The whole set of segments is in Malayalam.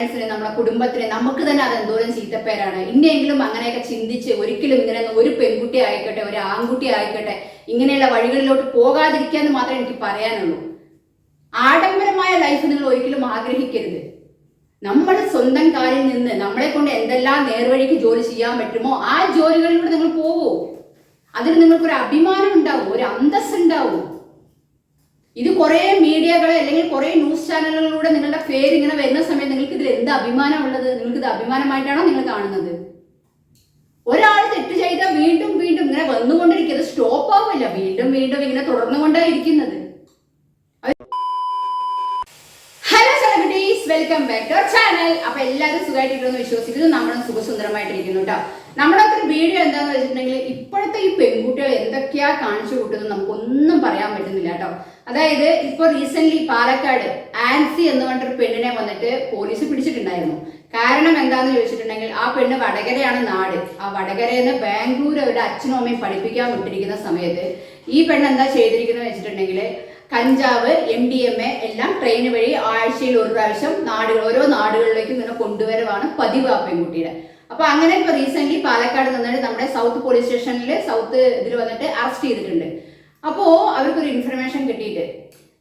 മനസ്സിന് നമ്മുടെ കുടുംബത്തിന് നമുക്ക് തന്നെ അത് എന്തോരം ചീത്തപ്പേരാണ്. ഇനിയെങ്കിലും അങ്ങനെയൊക്കെ ചിന്തിച്ച് ഒരിക്കലും ഇങ്ങനെ ഒരു പെൺകുട്ടി ആയിക്കോട്ടെ ഒരു ആൺകുട്ടി ആയിക്കോട്ടെ ഇങ്ങനെയുള്ള വഴികളിലോട്ട് പോകാതിരിക്കാന്ന് മാത്രമേ എനിക്ക് പറയാനുള്ളൂ. ആഡംബരമായ ലൈഫ് നിങ്ങൾ ഒരിക്കലും ആഗ്രഹിക്കരുത്. നമ്മൾ സ്വന്തം കാലിൽ നിന്ന് നമ്മളെ കൊണ്ട് എന്തെല്ലാം നേർവഴിക്ക് ജോലി ചെയ്യാൻ പറ്റുമോ ആ ജോലികളിലൂടെ നിങ്ങൾ പോകൂ അതിൽ നിങ്ങൾക്കൊരു അഭിമാനം ഉണ്ടാവും ഒരു ഇത് കുറേ മീഡിയകൾ അല്ലെങ്കിൽ കുറേ ന്യൂസ് ചാനലുകളിലൂടെ നിങ്ങളുടെ പേര് ഇങ്ങനെ വരുന്ന സമയത്ത് നിങ്ങൾക്ക് ഇതിൽ എന്ത് അഭിമാനമുള്ളത്? നിങ്ങൾക്ക് ഇത് അഭിമാനമായിട്ടാണോ നിങ്ങൾ കാണുന്നത്? ഒരാൾ തെറ്റ് ചെയ്താൽ വീണ്ടും വീണ്ടും ഇങ്ങനെ വന്നുകൊണ്ടിരിക്കുന്നത് സ്റ്റോപ്പ് ആവില്ല വീണ്ടും വീണ്ടും ഇങ്ങനെ തുടർന്നുകൊണ്ടേ ഇരിക്കുന്നത്. Hello celebrities welcome back to channel അപ്പൊ എല്ലാവരും സുഖമായിട്ടിരിക്കുന്നു വിശ്വസിക്കുന്നു. നമ്മളും സുഖസുന്ദരമായിട്ടിരിക്കുന്നു കേട്ടോ നമ്മുടെ അത്ര വീഡിയോ എന്താന്ന് വെച്ചിട്ടുണ്ടെങ്കിൽ ഇപ്പോഴത്തെ ഈ പെൺകുട്ടികൾ എന്തൊക്കെയാ കാണിച്ചു കൂട്ടുന്നത് നമുക്കൊന്നും പറയാൻ പറ്റുന്നില്ല കേട്ടോ. അതായത് ഇപ്പൊ റീസെന്റ് പാലക്കാട് ആൻസി എന്ന് പറഞ്ഞൊരു പെണ്ണിനെ വന്നിട്ട് പോലീസ് പിടിച്ചിട്ടുണ്ടായിരുന്നു. കാരണം എന്താന്ന് ചോദിച്ചിട്ടുണ്ടെങ്കിൽ ആ പെണ്ണ് വടകരയാണ് നാട്. ആ വടകരയെന്ന് ബാംഗ്ലൂർ അവരുടെ അച്ഛനും അമ്മയും പഠിപ്പിക്കാൻ വിട്ടിരിക്കുന്ന സമയത്ത് ഈ പെണ്ണ് എന്താ ചെയ്തിരിക്കുന്നത് വെച്ചിട്ടുണ്ടെങ്കിൽ കഞ്ചാവ് എം ഡി എം എ എല്ലാം ട്രെയിൻ വഴി ആഴ്ചയിൽ ഒരു പ്രാവശ്യം നാടുകൾ ഓരോ നാടുകളിലേക്കും ഇങ്ങനെ കൊണ്ടുവരവാണ് പതിവ് ആ പെൺകുട്ടിയുടെ. അപ്പൊ അങ്ങനെ ഇപ്പൊ റീസെന്റ് പാലക്കാട് നിന്നിട്ട് നമ്മുടെ സൗത്ത് പോലീസ് സ്റ്റേഷനിൽ സൗത്ത് ഇതിൽ വന്നിട്ട് അറസ്റ്റ് ചെയ്തിട്ടുണ്ട്. അപ്പോ അവർക്കൊരു ഇൻഫർമേഷൻ കിട്ടിയിട്ട്.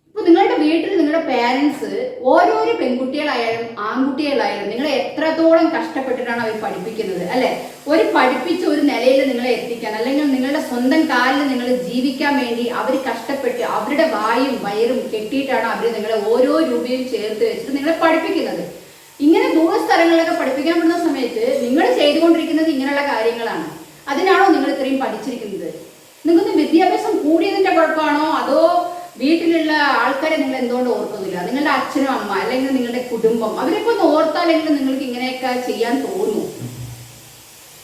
ഇപ്പൊ നിങ്ങളുടെ വീട്ടിൽ നിങ്ങളുടെ പേരൻസ് ഓരോരോ പെൺകുട്ടികളായാലും ആൺകുട്ടികളായാലും നിങ്ങളെ എത്രത്തോളം കഷ്ടപ്പെട്ടിട്ടാണ് അവർ പഠിപ്പിക്കുന്നത് അല്ലെ? ഒരു പഠിപ്പിച്ച ഒരു നിലയിൽ നിങ്ങളെ എത്തിക്കാൻ അല്ലെങ്കിൽ നിങ്ങളുടെ സ്വന്തം കാലിൽ നിങ്ങൾ ജീവിക്കാൻ വേണ്ടി അവർ കഷ്ടപ്പെട്ട് അവരുടെ വായും വയറും കെട്ടിയിട്ടാണ് അവർ നിങ്ങളെ ഓരോ രൂപയും ചേർത്ത് വെച്ചിട്ട് നിങ്ങളെ പഠിപ്പിക്കുന്നത്. ഇങ്ങനെ ദൂര സ്ഥലങ്ങളിലൊക്കെ പഠിപ്പിക്കാൻ പറ്റുന്ന സമയത്ത് നിങ്ങൾ ചെയ്തുകൊണ്ടിരിക്കുന്നത് ഇങ്ങനെയുള്ള കാര്യങ്ങളാണ്. അതിനാണോ നിങ്ങൾ ഇത്രയും പഠിച്ചിരിക്കുന്നത്? നിങ്ങൾക്ക് വിദ്യാഭ്യാസം കൂടിയതിന്റെ കുഴപ്പമാണോ? അതോ വീട്ടിലുള്ള ആൾക്കാരെ നിങ്ങൾ എന്തുകൊണ്ട് ഓർക്കുന്നില്ല? നിങ്ങളുടെ അച്ഛനും അമ്മ അല്ലെങ്കിൽ നിങ്ങളുടെ കുടുംബം അവരൊക്കെ ഒന്ന് ഓർത്താലെങ്കിലും നിങ്ങൾക്ക് ഇങ്ങനെയൊക്കെ ചെയ്യാൻ തോന്നും.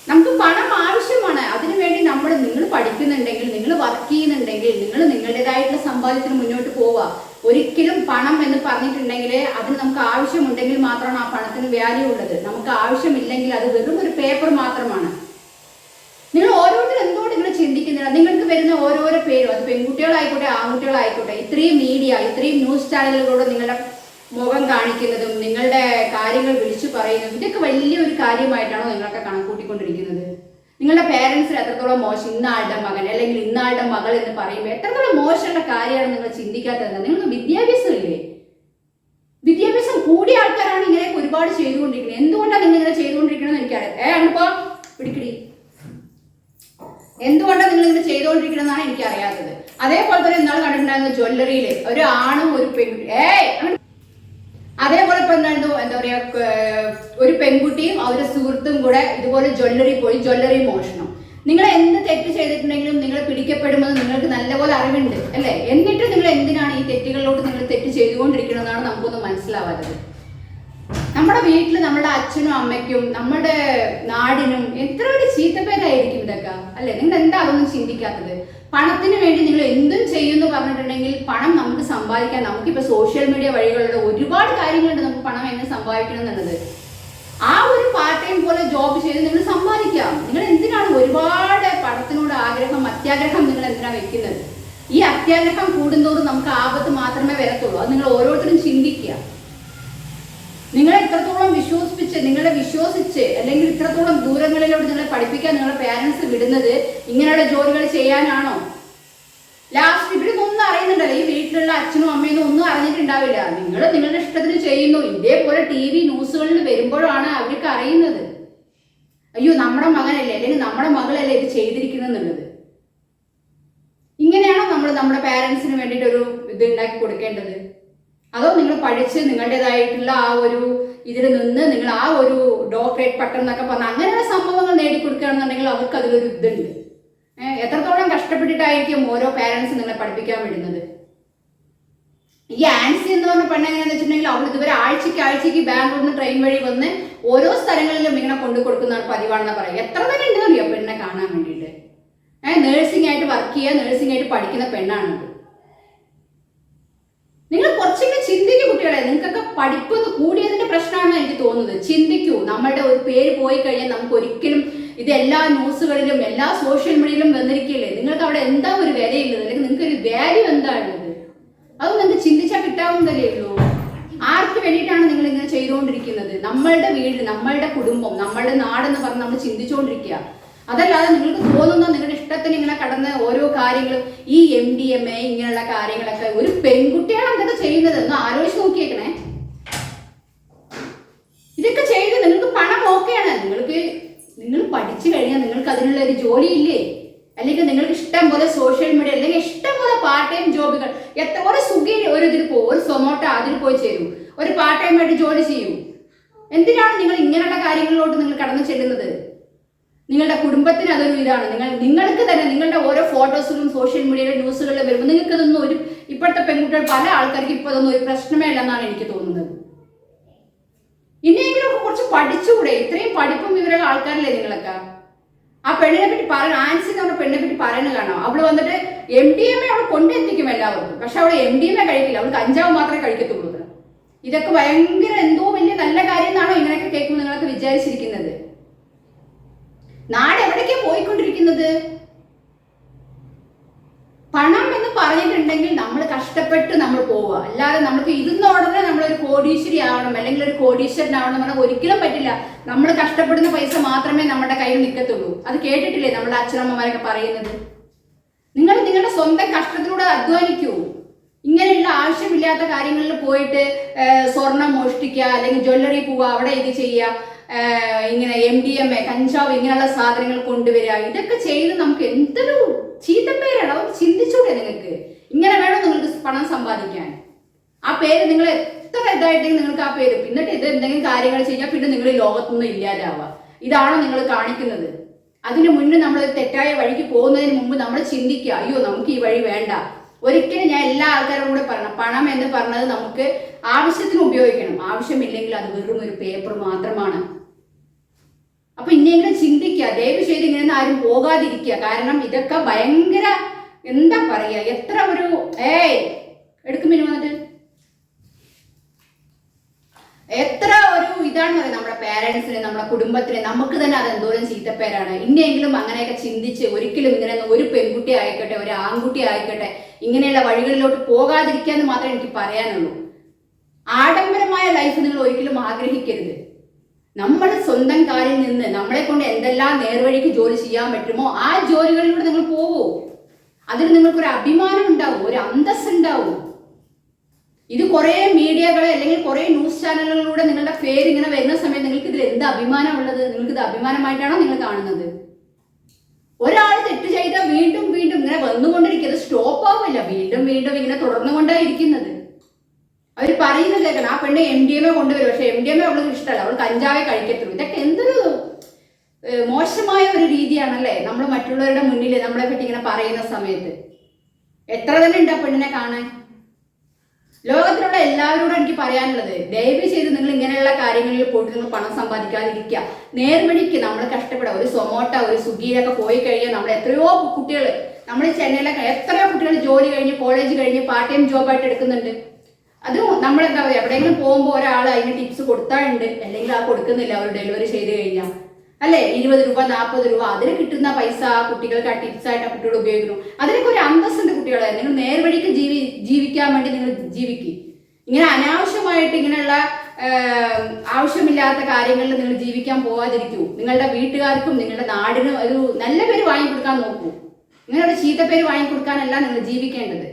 നമുക്ക് പണം ആവശ്യമാണ്. അതിനു വേണ്ടി നമ്മൾ നിങ്ങൾ പഠിക്കുന്നുണ്ടെങ്കിൽ നിങ്ങൾ വർക്ക് ചെയ്യുന്നുണ്ടെങ്കിൽ നിങ്ങൾ നിങ്ങളുടേതായിട്ടുള്ള സമ്പാദ്യത്തിന് മുന്നോട്ട് പോവുക. ഒരിക്കലും പണം എന്ന് പറഞ്ഞിട്ടുണ്ടെങ്കിൽ അതിന് നമുക്ക് ആവശ്യമുണ്ടെങ്കിൽ മാത്രമാണ് ആ പണത്തിന് വാല്യൂ ഉള്ളത്. നമുക്ക് ആവശ്യമില്ലെങ്കിൽ അത് വെറും ഒരു പേപ്പർ മാത്രമാണ്. നിങ്ങൾ ഓരോരുത്തരും എന്തുകൊണ്ട് നിങ്ങൾ ചിന്തിക്കുന്നില്ല? നിങ്ങൾക്ക് വരുന്ന ഓരോരോ പേരും അത് പെൺകുട്ടികളായിക്കോട്ടെ ആൺകുട്ടികളായിക്കോട്ടെ ഇത്രയും മീഡിയ ഇത്രയും ന്യൂസ് ചാനലുകളോട് നിങ്ങളുടെ മുഖം കാണിക്കുന്നതും നിങ്ങളുടെ കാര്യങ്ങൾ വിളിച്ചു പറയുന്നതും ഇതൊക്കെ വലിയൊരു കാര്യമായിട്ടാണോ നിങ്ങളൊക്കെ കണക്കൂട്ടിക്കൊണ്ടിരിക്കുന്നത്? നിങ്ങളുടെ പേരൻസിന് എത്രത്തോളം മോശം? ഇന്നാളുടെ മകൻ അല്ലെങ്കിൽ ഇന്നാളുടെ മകൾ എന്ന് പറയുമ്പോൾ എത്രത്തോളം മോശമുള്ള കാര്യമാണ് നിങ്ങൾ ചിന്തിക്കാത്തത് നിങ്ങൾക്ക് വിദ്യാഭ്യാസം ഇല്ലേ വിദ്യാഭ്യാസം കൂടിയ ആൾക്കാരാണ് ഇങ്ങനെ ഒരുപാട് ചെയ്തുകൊണ്ടിരിക്കുന്നത്. എന്തുകൊണ്ടാണ് നിങ്ങൾ ഇങ്ങനെ ചെയ്തുകൊണ്ടിരിക്കണമെന്ന് എനിക്കറിയാം. ഏ അണിപ്പോ പിടിക്കടി. എന്തുകൊണ്ടാണ് നിങ്ങൾ ഇങ്ങനെ ചെയ്തുകൊണ്ടിരിക്കണമെന്നാണ് എനിക്ക് അറിയാത്തത് അതേപോലെ തന്നെ എന്താണ് കണ്ടിട്ടുണ്ടായിരുന്ന ജ്വല്ലറിയിൽ ഒരു ആണും ഒരു പെൺകുട്ടി ഏ അതേപോലെ എന്തായിരുന്നു എന്താ പറയാ ഒരു പെൺകുട്ടിയും അവരുടെ സുഹൃത്തും കൂടെ ഇതുപോലെ ജ്വല്ലറി പോയി ജ്വല്ലറി മോഷണം. നിങ്ങൾ എന്ത് തെറ്റ് ചെയ്തിട്ടുണ്ടെങ്കിലും നിങ്ങൾ പിടിക്കപ്പെടുമെന്ന് നിങ്ങൾക്ക് നല്ലപോലെ അറിവുണ്ട് അല്ലേ? എന്നിട്ട് നിങ്ങൾ എന്തിനാണ് ഈ തെറ്റുകളിലോട്ട് നിങ്ങൾ തെറ്റ് ചെയ്തുകൊണ്ടിരിക്കണമെന്നാണ് നമുക്കൊന്നും മനസ്സിലാവാത്തത്. നമ്മുടെ വീട്ടിൽ നമ്മുടെ അച്ഛനും അമ്മയ്ക്കും നമ്മുടെ നാടിനും എത്ര ഒരു ചീത്തപ്പേരായിരിക്കും ഇതൊക്കെ അല്ലേ? നിങ്ങൾ എന്താ അതൊന്നും ചിന്തിക്കാത്തത്? പണത്തിന് വേണ്ടി നിങ്ങൾ എന്തും ചെയ്യുമെന്ന് പറഞ്ഞിട്ടുണ്ടെങ്കിൽ പണം നമുക്ക് സമ്പാദിക്കാൻ നമുക്കിപ്പോ സോഷ്യൽ മീഡിയ വഴികളുടെ ഒരുപാട് കാര്യങ്ങളുണ്ട് നമുക്ക് പണം എങ്ങനെ സമ്പാദിക്കണം എന്നുള്ളത്. ആ ഒരു പാർട്ട് ടൈം പോലെ ജോബ് ചെയ്ത് നിങ്ങൾ സമ്പാദിക്കാം. നിങ്ങൾ എന്തിനാണ് ഒരുപാട് പണത്തിനോട് ആഗ്രഹം അത്യാഗ്രഹം നിങ്ങൾ എന്തിനാണ് വെക്കുന്നത്? ഈ അത്യാഗ്രഹം കൂടുന്തോറും നമുക്ക് ആപത്ത് മാത്രമേ വരത്തുള്ളൂ. അത് നിങ്ങൾ ഓരോരുത്തരും ചിന്തിക്കുക. നിങ്ങളെ എത്രത്തോളം വിശ്വസിപ്പിച്ച് നിങ്ങളെ വിശ്വസിച്ച് അല്ലെങ്കിൽ ഇത്രത്തോളം ദൂരങ്ങളിലോട്ട് നിങ്ങളെ പഠിപ്പിക്കാൻ നിങ്ങളുടെ പേരൻസ് വിടുന്നത് ഇങ്ങനെയുള്ള ജോലികൾ ചെയ്യാനാണോ? ലാസ്റ്റ് ഇവരൊന്നും അറിയുന്നുണ്ടല്ലോ. ഈ വീട്ടിലുള്ള അച്ഛനും അമ്മയൊന്നും ഒന്നും അറിഞ്ഞിട്ടുണ്ടാവില്ല. നിങ്ങൾ നിങ്ങളുടെ ഇഷ്ടത്തിന് ചെയ്യുന്നു. ഇതേപോലെ ടി വി ന്യൂസുകളിൽ വരുമ്പോഴാണ് അവർക്ക് അറിയുന്നത്. അയ്യോ നമ്മുടെ മകനല്ലേ അല്ലെങ്കിൽ നമ്മുടെ മകളല്ലേ ഇത് ചെയ്തിരിക്കുന്നെന്നുള്ളത് ഇങ്ങനെയാണോ നമ്മൾ നമ്മുടെ പാരൻസിന് വേണ്ടിയിട്ട് ഒരു ഇത് ഉണ്ടാക്കി കൊടുക്കേണ്ടത്? അതോ നിങ്ങൾ പഠിച്ച് നിങ്ങളുടേതായിട്ടുള്ള ആ ഒരു ഇതിൽ നിന്ന് നിങ്ങൾ ആ ഒരു ഡോക്ടറേറ്റ് പട്ടം എന്നൊക്കെ പറഞ്ഞ അങ്ങനെയുള്ള സംഭവങ്ങൾ നേടിക്കൊടുക്കുകയാണെന്നുണ്ടെങ്കിൽ അവർക്ക് അതിലൊരു ഇതുണ്ട്. എത്രത്തോളം കഷ്ടപ്പെട്ടിട്ടായിരിക്കും ഓരോ പാരൻസ് നിങ്ങളെ പഠിപ്പിക്കാൻ വിടുന്നത്? ഈ ആൻസി എന്ന് പറഞ്ഞ പെണ്ണ് എങ്ങനെയാന്ന് വെച്ചിട്ടുണ്ടെങ്കിൽ അവൾ ഇതുവരെ ആഴ്ചയ്ക്ക് ആഴ്ചയ്ക്ക് ബാംഗ്ലൂരിൽ നിന്ന് ട്രെയിൻ വഴി വന്ന് ഓരോ സ്ഥലങ്ങളിലും ഇങ്ങനെ കൊണ്ടു കൊടുക്കുന്നതാണ് പതിവാണെന്ന് പറയാം എത്ര പേര് ഉണ്ടെന്നറിയോ പെണ്ണെ കാണാൻ വേണ്ടിയിട്ട്? ഏഹ് നേഴ്സിംഗ് ആയിട്ട് വർക്ക് ചെയ്യുക നേഴ്സിംഗ് ആയിട്ട് പഠിക്കുന്ന പെണ്ണാണത് നിങ്ങൾ ചിന്തിക്കും കുട്ടികളെ. നിങ്ങൾക്കൊക്കെ പഠിപ്പ് കൂടിയതിന്റെ പ്രശ്നമാണെന്ന് എനിക്ക് തോന്നുന്നത്. ചിന്തിക്കൂ. നമ്മളുടെ ഒരു പേര് പോയി കഴിഞ്ഞാൽ നമുക്ക് ഒരിക്കലും ഇത് എല്ലാ ന്യൂസുകളിലും എല്ലാ സോഷ്യൽ മീഡിയയിലും വന്നിരിക്കില്ലേ നിങ്ങൾക്ക് അവിടെ എന്താ ഒരു വിലയുള്ളത്? അല്ലെങ്കിൽ നിങ്ങൾക്ക് ഒരു വാല്യൂ എന്താ ഉള്ളത് അത് നിങ്ങൾക്ക് ചിന്തിച്ചാൽ കിട്ടാവുന്നതല്ലേ ഉള്ളൂ. ആർക്ക് വേണ്ടിയിട്ടാണ് നിങ്ങൾ ഇങ്ങനെ ചെയ്തുകൊണ്ടിരിക്കുന്നത്? നമ്മളുടെ വീട് നമ്മളുടെ കുടുംബം നമ്മളുടെ നാടെന്ന് പറഞ്ഞ് നമ്മൾ ചിന്തിച്ചുകൊണ്ടിരിക്കുക. അതല്ലാതെ നിങ്ങൾക്ക് തോന്നുന്ന നിങ്ങളുടെ ഇഷ്ടത്തിന് ഇങ്ങനെ കടന്ന് ഓരോ കാര്യങ്ങളും ഈ എം ഡി എം എ ഇങ്ങനെയുള്ള കാര്യങ്ങളൊക്കെ ഒരു പെൺകുട്ടിയാണ് എന്തൊക്കെ ചെയ്യുന്നത് എന്ന് ആലോചിച്ച് നോക്കിയേക്കണേ. ഇതൊക്കെ ചെയ്ത് നിങ്ങൾക്ക് പണം ഓക്കെയാണ്. നിങ്ങൾക്ക് നിങ്ങൾ പഠിച്ചു കഴിഞ്ഞാൽ നിങ്ങൾക്ക് അതിനുള്ള ഒരു ജോലി ഇല്ലേ? അല്ലെങ്കിൽ നിങ്ങൾക്ക് ഇഷ്ടം പോലെ സോഷ്യൽ മീഡിയ അല്ലെങ്കിൽ ഇഷ്ടം പോലെ പാർട്ട് ടൈം ജോബുകൾ എത്ര ഒരു സുഖി ഒരു ഇതിൽ പോകും ഒരു സൊമോട്ടോ അതിൽ പോയി ചേരും. ഒരു പാർട്ട് ടൈം ആയിട്ട് ജോലി ചെയ്യും. എന്തിനാണ് നിങ്ങൾ ഇങ്ങനെയുള്ള കാര്യങ്ങളിലോട്ട് നിങ്ങൾ കടന്നു ചെല്ലുന്നത്? നിങ്ങളുടെ കുടുംബത്തിന് അതൊരു ഇതാണ്. നിങ്ങൾ നിങ്ങൾക്ക് തന്നെ നിങ്ങളുടെ ഓരോ ഫോട്ടോസിലും സോഷ്യൽ മീഡിയയിലെ ന്യൂസുകളിലും വരുമ്പോൾ നിങ്ങൾക്ക് ഇതൊന്നും ഒരു ഇപ്പോഴത്തെ പെൺകുട്ടികൾ പല ആൾക്കാർക്ക് ഇപ്പോൾ ഇതൊന്നും ഒരു പ്രശ്നമേ അല്ലെന്നാണ് എനിക്ക് തോന്നുന്നത്. ഇനിയെങ്കിലും കുറച്ച് പഠിച്ചുകൂടെ? ഇത്രയും പഠിപ്പും വിവരമുള്ള ആൾക്കാരല്ലേ നിങ്ങളൊക്കെ? ആ പെണ്ണിനെ പറ്റി പറയുന്ന ആൻസി എന്ന് പറഞ്ഞ പെണ്ണിനെ പറ്റി പറയുന്നത് കാണാം. അവൾ വന്നിട്ട് എം ഡി എം എ അവൾ കൊണ്ടെത്തിക്കും എല്ലാവർക്കും. പക്ഷെ അവൾ എം ഡി എം എ കഴിക്കില്ല. അവൾ കഞ്ചാവ് മാത്രമേ കഴിക്കത്തുള്ളൂ. ഇതൊക്കെ ഭയങ്കര എന്തോ വലിയ നല്ല കാര്യം എന്നാണോ ഇങ്ങനെയൊക്കെ കേൾക്കുമ്പോൾ നിങ്ങളൊക്കെ വിചാരിച്ചിരിക്കുന്നത്. നാട് എവിടേക്കാ പോയിക്കൊണ്ടിരിക്കുന്നത്? പണം എന്ന് പറഞ്ഞിട്ടുണ്ടെങ്കിൽ നമ്മൾ കഷ്ടപ്പെട്ട് നമ്മൾ പോവുക. അല്ലാതെ നമുക്ക് ഇരുന്ന ഉടനെ നമ്മളൊരു കോടീശ്വരി ആവണം അല്ലെങ്കിൽ ഒരു കോടീശ്വരനാവണം എന്ന് പറഞ്ഞാൽ ഒരിക്കലും പറ്റില്ല. നമ്മൾ കഷ്ടപ്പെടുന്ന പൈസ മാത്രമേ നമ്മുടെ കയ്യിൽ നിൽക്കത്തുള്ളൂ. അത് കേട്ടിട്ടില്ലേ നമ്മുടെ അച്ഛനമ്മമാരൊക്കെ പറയുന്നത്? നിങ്ങൾ നിങ്ങളുടെ സ്വന്തം കഷ്ടത്തിലൂടെ അധ്വാനിക്കൂ. ഇങ്ങനെയുള്ള ആവശ്യമില്ലാത്ത കാര്യങ്ങളിൽ പോയിട്ട് സ്വർണം മോഷ്ടിക്കുക അല്ലെങ്കിൽ ജ്വല്ലറി പോവുക അവിടെ ഇത് ചെയ്യുക. ഇങ്ങനെ എം ഡി എം എ കഞ്ചാവ് ഇങ്ങനെയുള്ള സാധനങ്ങൾ കൊണ്ടുവരിക. ഇതൊക്കെ ചെയ്ത് നമുക്ക് എന്തൊരു ചീത്തപ്പേരാണ്. അവർ ചിന്തിച്ചൂടെ നിങ്ങൾക്ക്. ഇങ്ങനെ വേണം നിങ്ങൾക്ക് പണം സമ്പാദിക്കാൻ. ആ പേര് നിങ്ങൾ എത്ര ഇതായിട്ടുണ്ടെങ്കിൽ നിങ്ങൾക്ക് ആ പേര്. പിന്നിട്ട് ഇത് എന്തെങ്കിലും കാര്യങ്ങൾ ചെയ്യാൻ പിന്നെ നിങ്ങൾ ലോകത്തൊന്നും ഇല്ലാതാവുക. ഇതാണോ നിങ്ങൾ കാണിക്കുന്നത്. അതിനു മുന്നേ നമ്മൾ തെറ്റായ വഴിക്ക് പോകുന്നതിന് മുമ്പ് നമ്മൾ ചിന്തിക്കുക. അയ്യോ നമുക്ക് ഈ വഴി വേണ്ട. ഒരിക്കലും ഞാൻ എല്ലാ ആൾക്കാരും കൂടെ പറയണം. പണം എന്ന് പറഞ്ഞത് നമുക്ക് ആവശ്യത്തിന് ഉപയോഗിക്കണം. ആവശ്യമില്ലെങ്കിൽ അത് വെറും ഒരു പേപ്പർ മാത്രമാണ്. അപ്പൊ ഇനിയെങ്കിലും ചിന്തിക്കുക. ദയവ് ചെയ്ത് ഇങ്ങനെ ആരും പോകാതിരിക്കുക. കാരണം ഇതൊക്കെ ഭയങ്കര എന്താ പറയാ എത്ര ഒരു ഏയ് എടുക്കുമിനി വന്നിട്ട്. എത്ര ഒരു ഇതാണ് പറയുന്നത് നമ്മുടെ പേരൻസിന് നമ്മുടെ കുടുംബത്തിനെ. നമുക്ക് തന്നെ അത് എന്തോരം ചീത്തപ്പേരാണ്. ഇനിയെങ്കിലും അങ്ങനെയൊക്കെ ചിന്തിച്ച് ഒരിക്കലും ഇങ്ങനെ ഒരു പെൺകുട്ടി ആയിക്കോട്ടെ ഒരു ആൺകുട്ടി ആയിക്കോട്ടെ ഇങ്ങനെയുള്ള വഴികളിലോട്ട് പോകാതിരിക്കാന്ന് മാത്രമേ എനിക്ക് പറയാനുള്ളൂ. ആഡംബരമായ ലൈഫ് നിങ്ങൾ ഒരിക്കലും ആഗ്രഹിക്കരുത്. നമ്മൾ സ്വന്തം കാലിൽ നിന്ന് നമ്മളെ കൊണ്ട് എന്തെല്ലാം നേർവഴിക്ക് ജോലി ചെയ്യാൻ പറ്റുമോ ആ ജോലികളിലൂടെ നിങ്ങൾ പോകൂ അതിൽ നിങ്ങൾക്കൊരു അഭിമാനം ഉണ്ടാവും ഒരു അന്തസ് ഉണ്ടാവും. ഇത് കുറേ മീഡിയകൾ അല്ലെങ്കിൽ കുറേ ന്യൂസ് ചാനലുകളിലൂടെ നിങ്ങളുടെ പേര് ഇങ്ങനെ വരുന്ന സമയത്ത് നിങ്ങൾക്ക് ഇതിൽ എന്ത് അഭിമാനമുള്ളത് നിങ്ങൾക്ക് ഇത് അഭിമാനമായിട്ടാണോ നിങ്ങൾ കാണുന്നത്? ഒരാൾ തെറ്റ് ചെയ്താൽ വീണ്ടും വീണ്ടും ഇങ്ങനെ വന്നുകൊണ്ടിരിക്കുന്നത് സ്റ്റോപ്പ് ആവില്ല വീണ്ടും വീണ്ടും ഇങ്ങനെ തുടർന്നുകൊണ്ടേ ഇരിക്കുന്നത്. അവർ പറയുന്നത് കേൾക്കണം. ആ പെണ്ണ് എം ഡി എം എ കൊണ്ടുവരും. പക്ഷെ എം ഡി എം എ അവൾക്ക് ഇഷ്ടമല്ല. അവൾ കഞ്ചാവേ കഴിക്കത്തുള്ളൂ. ഇതൊക്കെ എന്തൊരു മോശമായ ഒരു രീതിയാണല്ലേ? നമ്മൾ മറ്റുള്ളവരുടെ മുന്നിൽ നമ്മളെ പറ്റി ഇങ്ങനെ പറയുന്ന സമയത്ത്. എത്ര തന്നെ ഉണ്ട് ആ പെണ്ണിനെ കാണാൻ? ലോകത്തിലുള്ള എല്ലാവരോടും എനിക്ക് പറയാനുള്ളത് ദയവ് ചെയ്ത് നിങ്ങൾ ഇങ്ങനെയുള്ള കാര്യങ്ങളിൽ പോയിട്ട് നിങ്ങൾ പണം സമ്പാദിക്കാതിരിക്കുക. നേർമണിക്ക് നമ്മൾ കഷ്ടപ്പെടുക ഒരു സൊമോട്ട ഒരു സ്വിഗ്ഗിയിലൊക്കെ പോയി കഴിഞ്ഞാൽ നമ്മൾ എത്രയോ കുട്ടികൾ നമ്മൾ ചെന്നൈയിലൊക്കെ എത്രയോ കുട്ടികൾ ജോലി കഴിഞ്ഞ് കോളേജ് കഴിഞ്ഞ് പാർട്ട് ടൈം ജോബായിട്ട് എടുക്കുന്നുണ്ട്. അത് നമ്മൾ എന്താ പറയുക എവിടെയെങ്കിലും പോകുമ്പോൾ ഒരാൾ അതിന് ടിപ്സ് കൊടുത്താണ്ട് അല്ലെങ്കിൽ ആ കൊടുക്കുന്നില്ല അവർ ഡെലിവറി ചെയ്ത് കഴിഞ്ഞാൽ അല്ലേ? ഇരുപത് രൂപ നാൽപ്പത് രൂപ അതിന് കിട്ടുന്ന പൈസ കുട്ടികൾക്ക് ആ ടിപ്സ് ആയിട്ട് ആ കുട്ടികൾ ഉപയോഗിക്കുന്നു. അതിനൊക്കെ ഒരു അന്തസ്സുണ്ട് കുട്ടികളെ. നിങ്ങൾ നേർവഴിക്ക് ജീവി ജീവിക്കാൻ വേണ്ടി നിങ്ങൾ ജീവിക്കും. ഇങ്ങനെ അനാവശ്യമായിട്ട് ഇങ്ങനെയുള്ള ആവശ്യമില്ലാത്ത കാര്യങ്ങളിൽ നിങ്ങൾ ജീവിക്കാൻ പോവാതിരിക്കൂ. നിങ്ങളുടെ വീട്ടുകാർക്കും നിങ്ങളുടെ നാടിനും ഒരു നല്ല പേര് വാങ്ങിക്കൊടുക്കാൻ നോക്കൂ. നിങ്ങളുടെ ചീത്ത പേര് വാങ്ങിക്കൊടുക്കാനല്ല നിങ്ങൾ ജീവിക്കേണ്ടത്.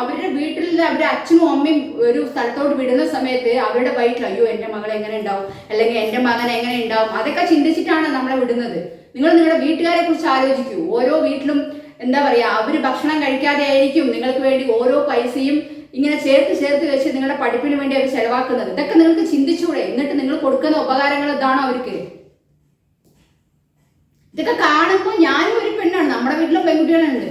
അവരുടെ വീട്ടിൽ അവരുടെ അച്ഛനും അമ്മയും ഒരു സ്ഥലത്തോട്ട് വിടുന്ന സമയത്ത് അവരുടെ വയറ്റിൽ അയ്യോ എന്റെ മകൾ എങ്ങനെ ഉണ്ടാവും? അല്ലെങ്കിൽ എന്റെ മകൻ എങ്ങനെ ഉണ്ടാവും? അതൊക്കെ ചിന്തിച്ചിട്ടാണ് നമ്മളെ വിടുന്നത്. നിങ്ങൾ നിങ്ങളുടെ വീട്ടുകാരെ കുറിച്ച് ആലോചിക്കൂ. ഓരോ വീട്ടിലും എന്താ പറയാ അവർ ഭക്ഷണം കഴിക്കാതെ ആയിരിക്കും നിങ്ങൾക്ക് വേണ്ടി ഓരോ പൈസയും ഇങ്ങനെ ചേർത്ത് ചേർത്ത് വെച്ച് നിങ്ങളുടെ പഠിപ്പിന് വേണ്ടി അവർ ചെലവാക്കുന്നത്. ഇതൊക്കെ നിങ്ങൾക്ക് ചിന്തിച്ചൂടെ. എന്നിട്ട് നിങ്ങൾ കൊടുക്കുന്ന ഉപകാരങ്ങൾ ഇതാണോ അവർക്ക്? ഇതൊക്കെ കാണുമ്പോൾ ഞാനും ഒരു പെണ്ണാണ്. നമ്മുടെ വീട്ടിലും പെൺകുട്ടികളുണ്ട്.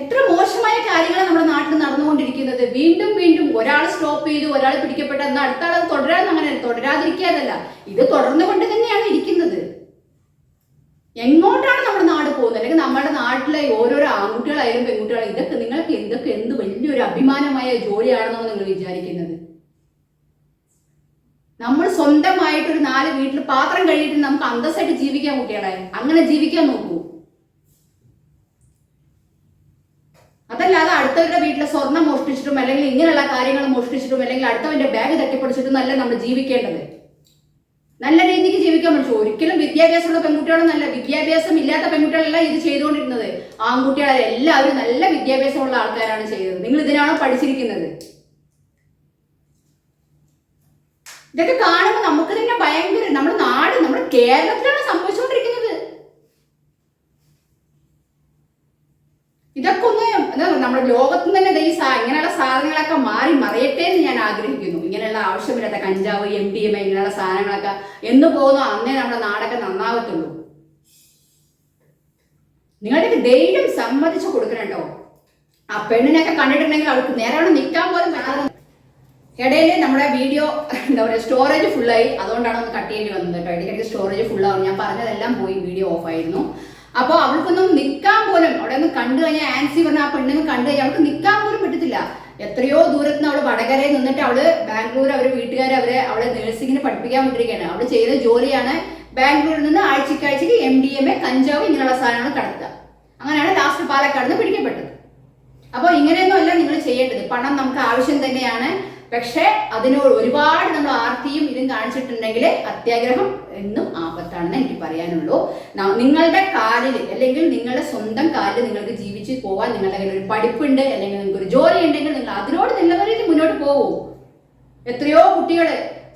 എത്ര മോശമായ കാര്യങ്ങളാണ് നമ്മുടെ നാട്ടിൽ നടന്നുകൊണ്ടിരിക്കുന്നത്. വീണ്ടും വീണ്ടും ഒരാൾ സ്റ്റോപ്പ് ചെയ്തു ഒരാൾ പിടിക്കപ്പെട്ട എന്നാൽ അടുത്ത ആൾ തുടരാൻ അങ്ങനെ തുടരാതിരിക്കാതല്ല ഇത് തുടർന്നുകൊണ്ട് തന്നെയാണ് ഇരിക്കുന്നത്. എങ്ങോട്ടാണ് നമ്മുടെ നാട് പോകുന്നത്? അല്ലെങ്കിൽ നമ്മുടെ നാട്ടിലെ ഓരോരോ ആൺകുട്ടികളായാലും പെൺകുട്ടികളായാലും ഇതൊക്കെ നിങ്ങൾക്ക് എന്തൊക്കെ എന്ത് വലിയൊരു അഭിമാനമായ ജോലിയാണെന്നോ നിങ്ങൾ വിചാരിക്കുന്നത്? നമ്മൾ സ്വന്തമായിട്ടൊരു നാല് വീട്ടിൽ പാത്രം കഴുകിയിട്ട് നമുക്ക് അന്തസ്സായിട്ട് ജീവിക്കാൻ കുട്ടികളെ അങ്ങനെ ജീവിക്കാൻ നോക്കൂ അതല്ലാതെ അടുത്തവരുടെ വീട്ടിലെ സ്വർണം മോഷ്ടിച്ചിട്ടും അല്ലെങ്കിൽ ഇങ്ങനെയുള്ള കാര്യങ്ങൾ മോഷ്ടിച്ചിട്ടും അല്ലെങ്കിൽ അടുത്തവന്റെ ബാഗ് തട്ടിപ്പടിച്ചിട്ടും അല്ല നമ്മൾ ജീവിക്കേണ്ടത്. നല്ല രീതിക്ക് ജീവിക്കാൻ പറ്റും. ഒരിക്കലും വിദ്യാഭ്യാസമുള്ള പെൺകുട്ടികളൊന്നല്ല വിദ്യാഭ്യാസം ഇല്ലാത്ത പെൺകുട്ടികളല്ല ഇത് ചെയ്തുകൊണ്ടിരുന്നത്. ആൺകുട്ടികളെ എല്ലാവരും നല്ല വിദ്യാഭ്യാസമുള്ള ആൾക്കാരാണ് ചെയ്തത് നിങ്ങൾ ഇതിനാണോ പഠിച്ചിരിക്കുന്നത്? ഇതൊക്കെ കാണുമ്പോൾ നമുക്ക് തന്നെ ഭയങ്കര നമ്മുടെ നാട് നമ്മുടെ കേരളത്തിലാണ് സംഭവിച്ചുകൊണ്ടിരിക്കുന്നത് ഇതൊക്കെ ഒന്ന് എന്താ നമ്മുടെ ലോകത്ത് തന്നെ ഈ ഇങ്ങനെയുള്ള സാധനങ്ങളൊക്കെ മാറി മറിയട്ടെ എന്ന് ഞാൻ ആഗ്രഹിക്കുന്നു. ഇങ്ങനെയുള്ള ആവശ്യമില്ലാത്ത കഞ്ചാവ് എം ഡി എം ഇങ്ങനെയുള്ള സാധനങ്ങളൊക്കെ എന്ന് പോകുന്നു അന്നേ നമ്മുടെ നാടൊക്കെ നന്നാവത്തുള്ളൂ. നിങ്ങളുടെ ധൈര്യം സമ്മതിച്ചു കൊടുക്കണേട്ടോ ആ പെണ്ണിനൊക്കെ കണ്ടിട്ടുണ്ടെങ്കിൽ അവൾക്ക് നേരെ നിൽക്കാൻ പോലും വേണം ഇടയിൽ നമ്മുടെ വീഡിയോ എന്താ പറയുക സ്റ്റോറേജ് ഫുള്ളായി അതുകൊണ്ടാണ് ഒന്ന് കട്ട് ചെയ്യേണ്ടി വന്നത് കേട്ടോ. ഇടയ്ക്കിടയ്ക്ക് സ്റ്റോറേജ് ഫുള്ളാവും ഞാൻ പറഞ്ഞതെല്ലാം പോയി വീഡിയോ ഓഫ് ആയിരുന്നു. അപ്പോൾ അവൾക്കൊന്നും നിൽക്കാൻ പോലും അവിടെ ഒന്ന് കണ്ടു കഴിഞ്ഞാൽ ആൻസി പറഞ്ഞ ആ പെണ്ണിന് കണ്ടു കഴിഞ്ഞാൽ അവൾക്ക് നിൽക്കാൻ പോലും പറ്റത്തില്ല. എത്രയോ ദൂരത്ത് നിന്ന് അവൾ വടകരയിൽ നിന്നിട്ട് അവൾ ബാംഗ്ലൂർ അവർ വീട്ടുകാർ അവരെ അവളെ നഴ്സിങ്ങിന് പഠിപ്പിക്കാൻ വിട്ടിരിക്കുകയാണ് അവൾ ചെയ്ത ജോലിയാണ് ബാംഗ്ലൂരിൽ നിന്ന് ആഴ്ചക്കാഴ്ചക്ക് എം ഡി എം എ കഞ്ചാവ് ഇങ്ങനെയുള്ള സാധനങ്ങൾ കടത്തുക. അങ്ങനെയാണ് ലാസ്റ്റ് പാലക്കാട് നിന്ന് പിടിക്കപ്പെട്ടത്. അപ്പോൾ ഇങ്ങനെയൊന്നുമല്ല നിങ്ങൾ ചെയ്യേണ്ടത്. പണം നമുക്ക് ആവശ്യം തന്നെയാണ്. പക്ഷേ അതിനോട് ഒരുപാട് നമ്മൾ ആർത്തിയും ഇതും കാണിച്ചിട്ടുണ്ടെങ്കിൽ അത്യാഗ്രഹം എന്നും ആപത്താണെന്ന് എനിക്ക് പറയാനുള്ളൂ. നിങ്ങളുടെ കാലിൽ അല്ലെങ്കിൽ നിങ്ങളുടെ സ്വന്തം കാലിൽ നിങ്ങൾക്ക് ജീവിച്ച് പോവാൻ നിങ്ങളുടെ കയ്യിൽ ഒരു പഠിപ്പുണ്ട് അല്ലെങ്കിൽ നിങ്ങൾക്ക് ഒരു ജോലി ഉണ്ടെങ്കിൽ നിങ്ങൾ അതിനോട് നിലവരിൽ മുന്നോട്ട് പോകൂ. എത്രയോ കുട്ടികൾ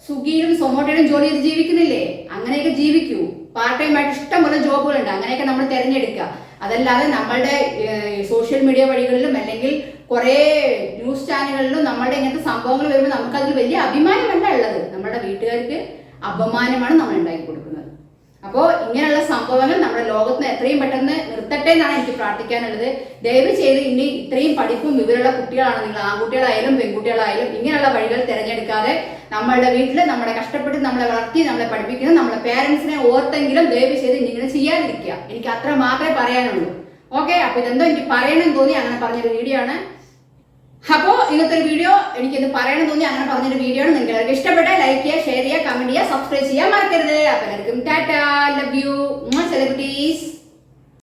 സുഖിയിലും സൊമോട്ടയിലും ജോലി ചെയ്ത് ജീവിക്കുന്നില്ലേ? അങ്ങനെയൊക്കെ ജീവിക്കൂ. പാർട്ട് ടൈം ആയിട്ട് ഇഷ്ടംപോലെ ജോബുകളുണ്ട്. അങ്ങനെയൊക്കെ നമ്മൾ തിരഞ്ഞെടുക്കുക. അതല്ലാതെ നമ്മളുടെ സോഷ്യൽ മീഡിയ വഴികളിലും അല്ലെങ്കിൽ കുറേ ന്യൂസ് ചാനലുകളിലും നമ്മളുടെ ഇങ്ങനത്തെ സംഭവങ്ങൾ വരുമ്പോൾ നമുക്കതിൽ വലിയ അഭിമാനമല്ല ഉള്ളത്. നമ്മുടെ വീട്ടുകാർക്ക് അപമാനമാണ് നമ്മൾ ഉണ്ടാക്കി കൊടുക്കുന്നത്. അപ്പോൾ ഇങ്ങനെയുള്ള സംഭവങ്ങൾ നമ്മുടെ ലോകത്ത് എത്രയും പെട്ടെന്ന് നിർത്തട്ടെ എന്നാണ് എനിക്ക് പ്രാർത്ഥിക്കാനുള്ളത്. ദയവ് ചെയ്ത് ഇനി ഇത്രയും പഠിപ്പും വിവരമുള്ള കുട്ടികളാണ് നിങ്ങൾ. ആൺകുട്ടികളായാലും പെൺകുട്ടികളായാലും ഇങ്ങനെയുള്ള വഴികൾ തിരഞ്ഞെടുക്കാതെ നമ്മളുടെ വീട്ടിൽ നമ്മളെ കഷ്ടപ്പെട്ട് നമ്മളെ വളർത്തി നമ്മളെ പഠിപ്പിക്കുന്ന നമ്മളെ പേരൻസിനെ ഓർത്തെങ്കിലും ദയവ് ചെയ്ത് ഇങ്ങനെ ചെയ്യാതിരിക്കുക. എനിക്ക് അത്ര മാത്രമേ പറയാനുള്ളൂ. ഓക്കെ അപ്പൊ ഇതെന്തോ എനിക്ക് പറയണമെന്ന് തോന്നി അങ്ങനെ പറഞ്ഞൊരു വീഡിയോ ആണ്. അപ്പോൾ ഇന്നത്തെ ഒരു വീഡിയോ എനിക്കിത് പറയണം തോന്നി. അങ്ങനെ പറഞ്ഞൊരു വീഡിയോ ആണ് നിങ്ങൾക്ക് ഇഷ്ടപ്പെട്ട. ലൈക്ക് ചെയ്യുക ഷെയർ ചെയ്യുക കമന്റ് ചെയ്യുക സബ്സ്ക്രൈബ് ചെയ്യാൻ മറക്കരുത്. അപ്പൊ എല്ലാവർക്കും ടാറ്റാ. Love you celebrities